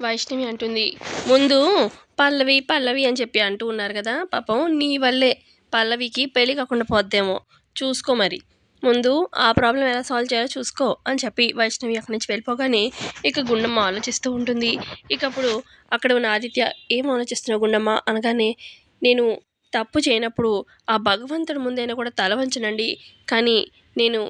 వైష్ణవి అంటుంది. ముందు పల్లవి పల్లవి అని చెప్పి అంటూ ఉన్నారు కదా పాపం నీ వల్లే పల్లవికి పెళ్ళి కాకుండా పోద్దేమో. చూసుకో మరి. ముందు ఆ ప్రాబ్లం ఎలా సాల్వ్ చేయాలో చూసుకో అని చెప్పి వైష్ణవి అక్కడి నుంచి వెళ్ళిపోగానే ఇక గుండమ్మ ఆలోచిస్తూ ఉంటుంది. ఇక అప్పుడు అక్కడ ఉన్న ఆదిత్య ఏం ఆలోచిస్తున్నావు గుండమ్మ? అనగానే నేను తప్పు చేయనప్పుడు ఆ భగవంతుడి ముందైనా కూడా తల వంచనండి. కానీ నేను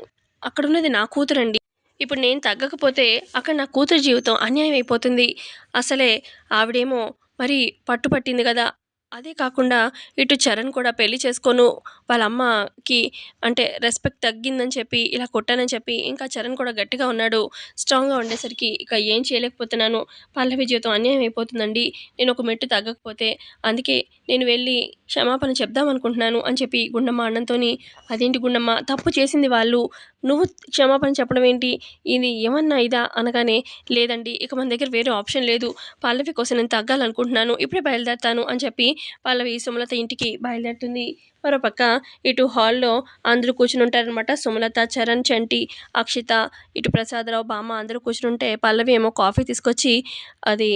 అక్కడ ఉన్నది నా కూతురండి. ఇప్పుడు నేను తగ్గకపోతే అక్కడ నా కూతురు జీవితం అన్యాయం అయిపోతుంది. అసలే ఆవిడేమో మరి పట్టుపట్టింది కదా. అదే కాకుండా ఇటు చరణ్ కూడా పెళ్ళి చేసుకోను. వాళ్ళ అమ్మకి అంటే రెస్పెక్ట్ తగ్గిందని చెప్పి ఇలా కొట్టానని చెప్పి ఇంకా చరణ్ కూడా గట్టిగా ఉన్నాడు. స్ట్రాంగ్గా ఉండేసరికి ఇక ఏం చేయలేకపోతున్నాను. పల్లవి జీవితం అన్యాయం అయిపోతుందండి. నేను ఒక మెట్టు తగ్గకపోతే అందుకే నేను వెళ్ళి క్షమాపణ చెప్దాం అనుకుంటున్నాను అని చెప్పి గుండమ్మ అన్నంతోని అదేంటి గుండమ్మ? తప్పు చేసింది వాళ్ళు. నువ్వు క్షమాపణ చెప్పడం ఏంటి? ఇది ఏమన్నా ఇదా? అనగానే లేదండి ఇక మన దగ్గర వేరే ఆప్షన్ లేదు. పల్లవి కోసం నేను తగ్గాలనుకుంటున్నాను. ఇప్పుడే బయలుదేరుతాను అని చెప్పి పల్లవి సుమలత ఇంటికి బయలుదేరుతుంది. మరోపక్క ఇటు హాల్లో అందరూ కూర్చుని ఉంటారనమాట సుమలత చరణ్ చంటి అక్షిత ఇటు ప్రసాదరావు బామ్మ అందరూ కూర్చుని ఉంటే పల్లవి ఏమో కాఫీ తీసుకొచ్చి అది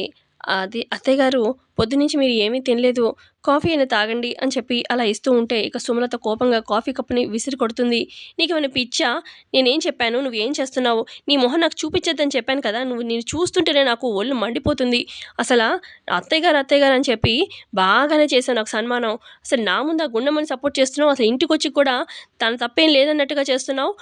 అది అత్తయ్య గారు పొద్దునుంచి మీరు ఏమీ తినలేదు కాఫీ అయినా తాగండి అని చెప్పి అలా ఇస్తూ ఉంటే ఇక సుమలత కోపంగా కాఫీ కప్పుని విసిరి కొడుతుంది. నీకేమైనా పిచ్చా? నేనేం చెప్పాను? నువ్వేం చేస్తున్నావు? నీ మొహం నాకు చూపించద్దని చెప్పాను కదా నువ్వు నేను చూస్తుంటేనే నాకు ఒళ్ళు మండిపోతుంది. అసలు అత్తయ్య గారు అత్తయ్య గారు అని చెప్పి బాగానే చేశాను నాకు సన్మానం. అసలు నా ముందు ఆ గుండెమని సపోర్ట్ చేస్తున్నావు? అసలు ఇంటికి వచ్చి కూడా తన తప్పేం లేదన్నట్టుగా చేస్తున్నావు?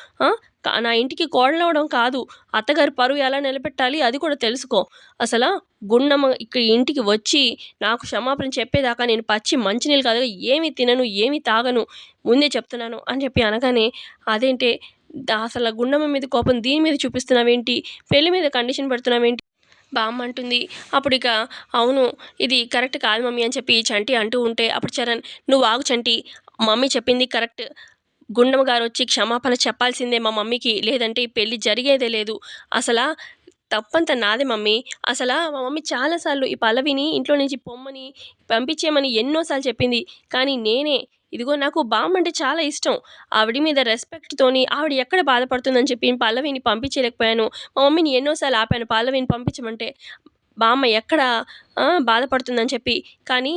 నా ఇంటికి కోడలవడం కాదు. అత్తగారి పరువు ఎలా నిలబెట్టాలి అది కూడా తెలుసుకో. అసలు గుండమ్మ ఇక్కడ ఇంటికి వచ్చి నాకు క్షమాపణ చెప్పేదాకా నేను పచ్చి మంచినీళ్ళు కాదు ఏమి తినను ఏమి తాగను ముందే చెప్తున్నాను అని చెప్పి అనగానే అదేంటే అసలు గుండమ్మ మీద కోపం దీని మీద చూపిస్తున్నావేంటి? పెళ్ళి మీద కండిషన్ పెడుతున్నావేంటి? బామ్మ అంటుంది. అప్పుడు ఇక అవును ఇది కరెక్ట్ కాదు మమ్మీ అని చెప్పి చంటి అంటూ ఉంటే అప్పుడు చరణ్ నువ్వు ఆగు చంటి మమ్మీ చెప్పింది కరెక్ట్. గుండమ్మ గారు వచ్చి క్షమాపణ చెప్పాల్సిందే మా మమ్మీకి లేదంటే ఈ పెళ్ళి జరిగేదే లేదు. అసలు తప్పంతా నాదే మమ్మీ. అసలు మా మమ్మీ చాలాసార్లు ఈ పల్లవిని ఇంట్లో నుంచి పొమ్మని పంపించేయమని ఎన్నోసార్లు చెప్పింది. కానీ నేనే ఇదిగో నాకు బామ్మ అంటే చాలా ఇష్టం. ఆవిడ మీద రెస్పెక్ట్తోని ఆవిడ ఎక్కడ బాధపడుతుందని చెప్పి పల్లవిని పంపించలేకపోయాను. మా మమ్మీని ఎన్నోసార్లు ఆపాను పల్లవిని పంపించమంటే బామ్మ ఎక్కడ బాధపడుతుందని చెప్పి. కానీ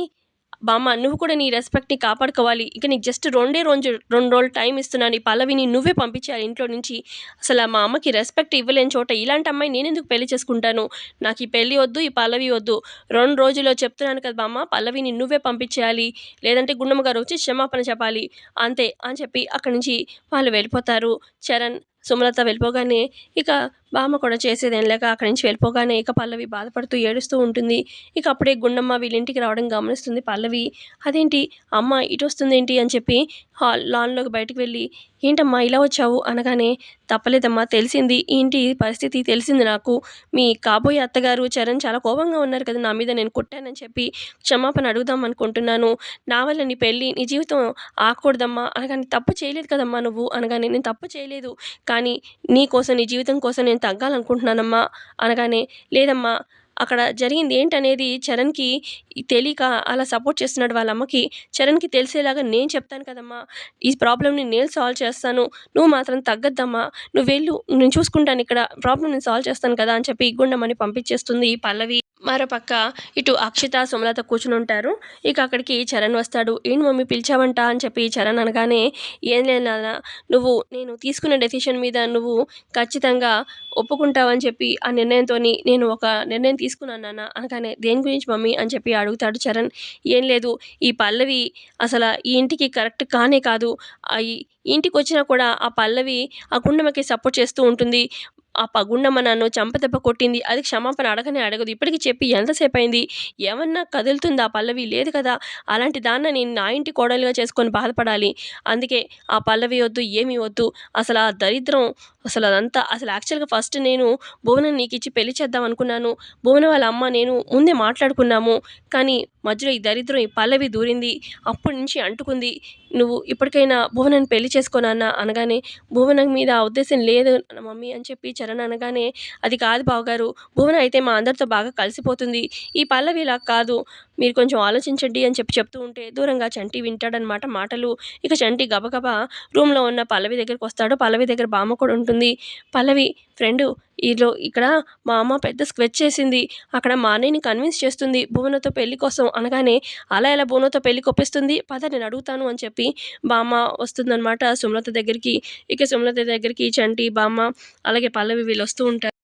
బామ్మ నువ్వు కూడా నీ రెస్పెక్ట్ని కాపాడుకోవాలి. ఇక నీకు జస్ట్ రెండే రోజు రెండు రోజులు టైం ఇస్తున్నాను. ఈ పల్లవిని నువ్వే పంపించాలి ఇంట్లో నుంచి. అసలు మా అమ్మకి రెస్పెక్ట్ ఇవ్వలేని చోట ఇలాంటి అమ్మాయి నేను ఎందుకు పెళ్ళి చేసుకుంటాను? నాకు ఈ పెళ్ళి వద్దు ఈ పల్లవి వద్దు. రెండు రోజుల్లో చెప్తున్నాను కదా బామ్మ పల్లవిని నువ్వే పంపించేయాలి లేదంటే గుండమ్మ గారు వచ్చి క్షమాపణ చెప్పాలి. అంతే అని చెప్పి అక్కడి నుంచి వాళ్ళు వెళ్ళిపోతారు. చరణ్ సుమలత వెళ్ళిపోగానే ఇక బామ్మ కూడా చేసేదేం లేక అక్కడి నుంచి వెళ్ళిపోగానే ఇక పల్లవి బాధపడుతూ ఏడుస్తూ ఉంటుంది. ఇక అప్పుడే గుండమ్మ వీళ్ళ ఇంటికి రావడం గమనిస్తుంది పల్లవి. అదేంటి? అమ్మ ఇటు వస్తుంది ఏంటి అని చెప్పి హాల్ లాన్లోకి బయటకు వెళ్ళి ఏంటమ్మా ఇలా వచ్చావు? అనగానే తప్పలేదమ్మా తెలిసింది. ఇంటి పరిస్థితి? తెలిసింది నాకు. మీ కాబోయే అత్తగారు చరణ్ చాలా కోపంగా ఉన్నారు కదా నా మీద నేను కొట్టానని చెప్పి క్షమాపణ అడుగుదాం అనుకుంటున్నాను. నా వల్ల నీ పెళ్ళి నీ జీవితం ఆకూడదమ్మా అనగానే తప్పు చేయలేదు కదమ్మా నువ్వు. అనగానే నేను తప్పు చేయలేదు. కానీ నీ కోసం నీ జీవితం కోసం నేను తగ్గాలనుకుంటున్నానమ్మా. అనగానే లేదమ్మా అక్కడ జరిగింది. ఏంటనేది చరణ్కి తెలియక అలా సపోర్ట్ చేస్తున్నాడు వాళ్ళ అమ్మకి చరణ్కి తెలిసేలాగా నేను చెప్తాను కదమ్మా ఈ ప్రాబ్లమ్ని నేను సాల్వ్ చేస్తాను. నువ్వు మాత్రం తగ్గద్దమ్మా నువ్వు వెళ్ళు నేను చూసుకుంటాను ఇక్కడ ప్రాబ్లం నేను సాల్వ్ చేస్తాను కదా అని చెప్పి ఇగ్గుండమని పంపించేస్తుంది ఈ పల్లవి. మరోపక్క ఇటు అక్షిత సుమలత కూర్చుని ఉంటారు. ఇక అక్కడికి చరణ్ వస్తాడు. ఏంటి మమ్మీ పిలిచావంట? అని చెప్పి చరణ్ అనగానే ఏం లేదు నువ్వు నేను తీసుకున్న డెసిషన్ మీద నువ్వు ఖచ్చితంగా ఒప్పుకుంటావని చెప్పి ఆ నిర్ణయంతో నేను ఒక నిర్ణయం తీసుకున్నాను నాన్న అనగానే దేని గురించి మమ్మీ? అని చెప్పి అడుగుతాడు చరణ్. ఏం లేదు ఈ పల్లవి అసలు ఈ ఇంటికి కరెక్ట్ కానే కాదు. ఈ ఇంటికి వచ్చినా కూడా ఆ పల్లవి ఆ గుండమ్మకి సపోర్ట్ చేస్తూ ఉంటుంది. ఆ పగుండమ్మ నన్ను చంపదెబ్బ కొట్టింది. అది క్షమాపణ అడగనే అడగదు. ఇప్పటికి చెప్పి ఎంతసేపు అయింది ఏమన్నా కదులుతుందా? పల్లవి లేదు కదా. అలాంటి దాన్న నేను నా ఇంటి కోడలుగా చేసుకొని బాధపడాలి. అందుకే ఆ పల్లవి వద్దు ఏమీ వద్దు. అసలు ఆ దరిద్రం అసలు అదంతా అసలు యాక్చువల్గా ఫస్ట్ నేను భువనం నీకు ఇచ్చి పెళ్ళి చేద్దాం అనుకున్నాను. భువన వాళ్ళ అమ్మ నేను ముందే మాట్లాడుకున్నాము. కానీ మధ్యలో ఈ దరిద్రం ఈ పల్లవి దూరింది. అప్పటి నుంచి అంటుకుంది. నువ్వు ఇప్పటికైనా భువనాన్ని పెళ్ళి చేసుకోనన్నా అనగానే భువనం మీద ఆ ఉద్దేశం లేదు మమ్మీ అని చెప్పి చరణ్ అనగానే అది కాదు బావగారు భువన అయితే మా అందరితో బాగా కలిసిపోతుంది. ఈ పల్లవి ఇలా కాదు మీరు కొంచెం ఆలోచించండి అని చెప్పి చెప్తూ ఉంటే దూరంగా చంటి వింటాడనమాట మాటలు. ఇక చంటి గబగబా రూమ్లో ఉన్న పల్లవి దగ్గరికి వస్తాడు. పల్లవి దగ్గర బామ్మ కూడా ఉంటుంది. పల్లవి ఫ్రెండ్ ఈలో ఇక్కడ మా అమ్మ పెద్ద స్కెచ్ చేసింది అక్కడ మా అన్నయ్యని కన్విన్స్ చేస్తుంది. భువనతో పెళ్ళి కోసం అనగానే అలా ఎలా భువనతో పెళ్ళి కొప్పిస్తుంది? పద నేను అడుగుతాను అని చెప్పి బామ్మ వస్తుందన్నమాట సుమలత దగ్గరికి. ఇక సుమలత దగ్గరికి చంటి బామ్మ అలాగే పల్లవి వీళ్ళు వస్తూ ఉంటారు.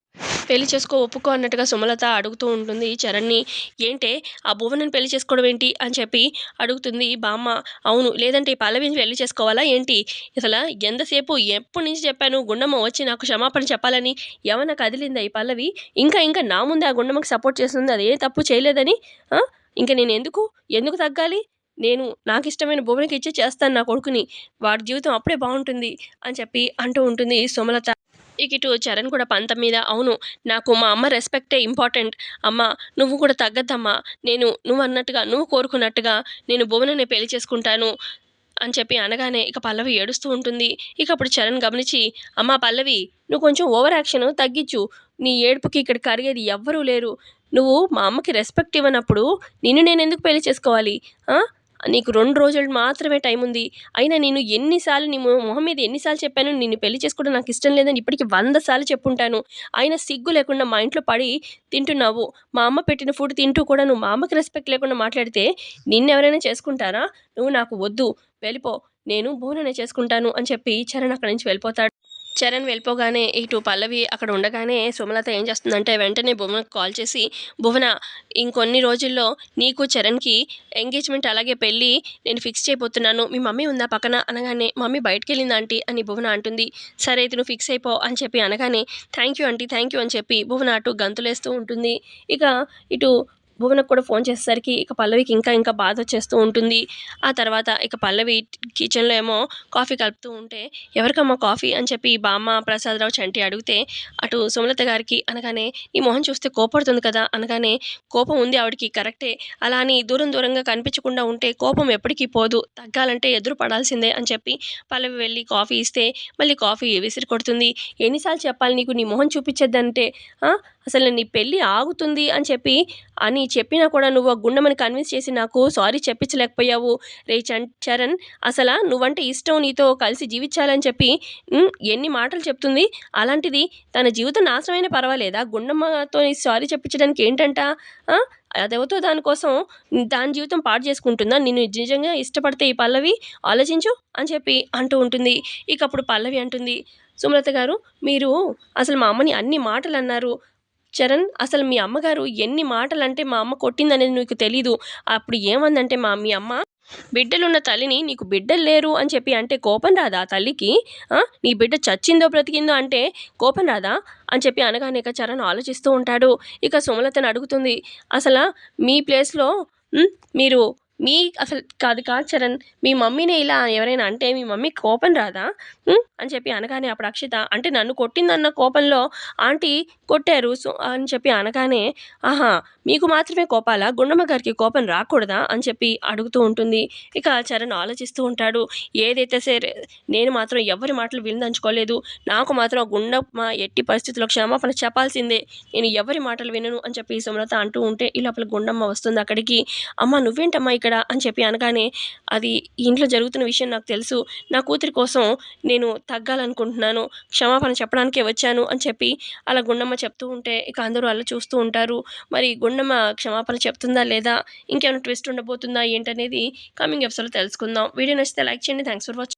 పెళ్ళి చేసుకో ఒప్పుకో అన్నట్టుగా సుమలత అడుగుతూ ఉంటుంది. చరణ్ని ఏంటే ఆ భువనని పెళ్ళి చేసుకోవడం ఏంటి? అని చెప్పి అడుగుతుంది బామ్మ. అవును లేదంటే ఈ పల్లవిని పెళ్ళి చేసుకోవాలా? ఏంటి? అసలు ఎంతసేపు ఎప్పటి నుంచి చెప్పాను? గుండమ్మ వచ్చి నాకు క్షమాపణ చెప్పాలని ఏమన్నా కదిలిందా ఈ పల్లవి? ఇంకా ఇంకా నా ముందే ఆ గుండమ్మకి సపోర్ట్ చేస్తుంది. అది ఏ తప్పు చేయలేదని ఇంకా నేను ఎందుకు? ఎందుకు తగ్గాలి? నేను నాకు ఇష్టమైన భువనకి ఇచ్చి చేస్తాను నా కొడుకుని. వాడి జీవితం అప్పుడే బాగుంటుంది అని చెప్పి అంటూ ఉంటుంది సుమలత. ఇక ఇటు చరణ్ కూడా పంతం మీద అవును నాకు మా అమ్మ రెస్పెక్టే ఇంపార్టెంట్ అమ్మ నువ్వు కూడా తగ్గద్దమ్మా. నేను నువ్వు అన్నట్టుగా నువ్వు కోరుకున్నట్టుగా నేను భువనని పెళ్ళి చేసుకుంటాను అని చెప్పి అనగానే ఇక పల్లవి ఏడుస్తూ ఉంటుంది. ఇక అప్పుడు చరణ్ గమనించి అమ్మా పల్లవి నువ్వు కొంచెం ఓవర్ యాక్షన్ తగ్గించు. నీ ఏడుపుకి ఇక్కడ కరిగేది ఎవ్వరూ లేరు. నువ్వు మా అమ్మకి రెస్పెక్ట్ ఇవ్వనప్పుడు నిన్ను నేను ఎందుకు పెళ్ళి చేసుకోవాలి? నీకు రెండు రోజులు మాత్రమే టైం ఉంది. అయినా నేను ఎన్నిసార్లు నీ మొహం మీద ఎన్నిసార్లు చెప్పాను నిన్ను పెళ్ళి చేసుకోవడం నాకు ఇష్టం లేదని ఇప్పటికి వంద సార్లు చెప్పుంటాను. అయినా సిగ్గు లేకుండా మా ఇంట్లో పడి తింటున్నావు. మా అమ్మ పెట్టిన ఫుడ్ తింటూ కూడా నువ్వు మా అమ్మకి రెస్పెక్ట్ లేకుండా మాట్లాడితే నిన్నెవరైనా చేసుకుంటారా? నువ్వు నాకు వద్దు. వెళ్ళిపో. నేను భూననే చేసుకుంటాను అని చెప్పి చరణ్ అక్కడి నుంచి వెళ్ళిపోతాడు. చరణ్ వెళ్ళిపోగానే ఇటు పల్లవి అక్కడ ఉండగానే సుమలత ఏం చేస్తుందంటే వెంటనే భువనకు కాల్ చేసి భువన ఇంకొన్ని రోజుల్లో నీకు చరణ్కి ఎంగేజ్మెంట్ అలాగే పెళ్ళి నేను ఫిక్స్ చేయబోతున్నాను. మీ మమ్మీ ఉందా పక్కన? అనగానే మమ్మీ బయటికి వెళ్ళింది ఆంటీ అని భువన అంటుంది. సరే అయితే నువ్వు ఫిక్స్ అయిపో అని చెప్పి అనగానే thank you aunty thank you అని చెప్పి భువన అటు గంతులేస్తూ ఉంటుంది. ఇక ఇటు భువనకు కూడా ఫోన్ చేసేసరికి ఇక పల్లవికి ఇంకా ఇంకా బాధ వచ్చేస్తూ ఉంటుంది. ఆ తర్వాత ఇక పల్లవి కిచెన్లో ఏమో కాఫీ కలుపుతూ ఉంటే ఎవరికమ్మా కాఫీ? అని చెప్పి బామ్మ ప్రసాదరావు చంటి అడిగితే అటు సుమలత గారికి అనగానే ఈ మొహం చూస్తే కోపడుతుంది కదా? అనగానే కోపం ఉంది ఆవిడకి కరెక్టే. అలా అని దూరం దూరంగా కనిపించకుండా ఉంటే కోపం ఎప్పటికీ పోదు. తగ్గాలంటే ఎదురు పడాల్సిందే అని చెప్పి పల్లవి వెళ్ళి కాఫీ ఇస్తే మళ్ళీ కాఫీ విసిరి కొడుతుంది. ఎన్నిసార్లు చెప్పాలి నీకు? నీ మొహం చూపించద్దంటే అసలు నీ పెళ్ళి ఆగుతుంది అని చెప్పి అని చెప్పినా కూడా నువ్వు ఆ కన్విన్స్ చేసి నాకు సారీ చెప్పించలేకపోయావు. రే చన్ చరణ్ అసలు నువ్వంటే ఇష్టం నీతో కలిసి జీవించాలని చెప్పి ఎన్ని మాటలు చెప్తుంది. అలాంటిది తన జీవితం నాశనమైన పర్వాలేదా? గుండమ్మతో సారీ చెప్పించడానికి ఏంటంట? ఆ? అదెవతో దానికోసం దాని జీవితం పాడు చేసుకుంటుందా? నిన్ను నిజంగా ఇష్టపడితే ఈ పల్లవి? ఆలోచించు అని చెప్పి అంటూ ఉంటుంది. ఇక అప్పుడు పల్లవి అంటుంది. సుమలత గారు మీరు అసలు మా అమ్మని అన్ని మాటలు అన్నారు. చరణ్ అసలు మీ అమ్మగారు ఎన్ని మాటలు అంటే మా అమ్మ కొట్టిందనేది నీకు తెలీదు. అప్పుడు ఏమందంటే మా మీ అమ్మ బిడ్డలున్న తల్లిని నీకు బిడ్డలు లేరు అని చెప్పి అంటే కోపం రాదా తల్లికి? నీ బిడ్డ చచ్చిందో బ్రతికిందో అంటే కోపం రాదా? అని చెప్పి అనగానే ఇక చరణ్ ఆలోచిస్తూ ఉంటాడు. ఇక సుమలతను అడుగుతుంది అసలు మీ ప్లేస్లో మీరు మీ అసలు కాదు కాదు చరణ్ మీ మమ్మీని ఇలా ఎవరైనా అంటే మీ మమ్మీ కోపం రాదా? అని చెప్పి అనగానే అప్పుడు అక్షిత అంటే నన్ను కొట్టిందన్న కోపంలో ఆంటీ కొట్టారు. సో అని చెప్పి అనగానే ఆహా మీకు మాత్రమే కోపాలా? గుండమ్మ గారికి కోపం రాకూడదా? అని చెప్పి అడుగుతూ ఉంటుంది. ఇక చరణ్ ఆలోచిస్తూ ఉంటాడు. ఏదైతే సరే నేను మాత్రం ఎవరి మాటలు వినదంచుకోలేదు నాకు మాత్రం గుండమ్మ ఎట్టి పరిస్థితుల్లో క్షమాపణ చెప్పాల్సిందే. నేను ఎవరి మాటలు వినను అని చెప్పి సుమలత అంటూ ఉంటే ఈ లోపల గుండమ్మ వస్తుంది అక్కడికి. అమ్మ నువ్వేంటమ్మా ఇక్కడ అని చెప్పి అనగానే అది ఇంట్లో జరుగుతున్న విషయం నాకు తెలుసు. నా కూతురి కోసం నేను తగ్గాలనుకుంటున్నాను. క్షమాపణ చెప్పడానికే వచ్చాను అని చెప్పి అలా గుండమ్మ చెప్తూ ఉంటే ఇక అందరూ అలా చూస్తూ ఉంటారు. మరి గుండమ్మ క్షమాపణ చెప్తుందా లేదా? ఇంకేమైనా ట్విస్ట్ ఉండబోతుందా ఏంటనేది కమింగ్ ఎపిసోడ్లో తెలుసుకుందాం. వీడియో నచ్చితే లైక్ చేయండి. Thanks for watching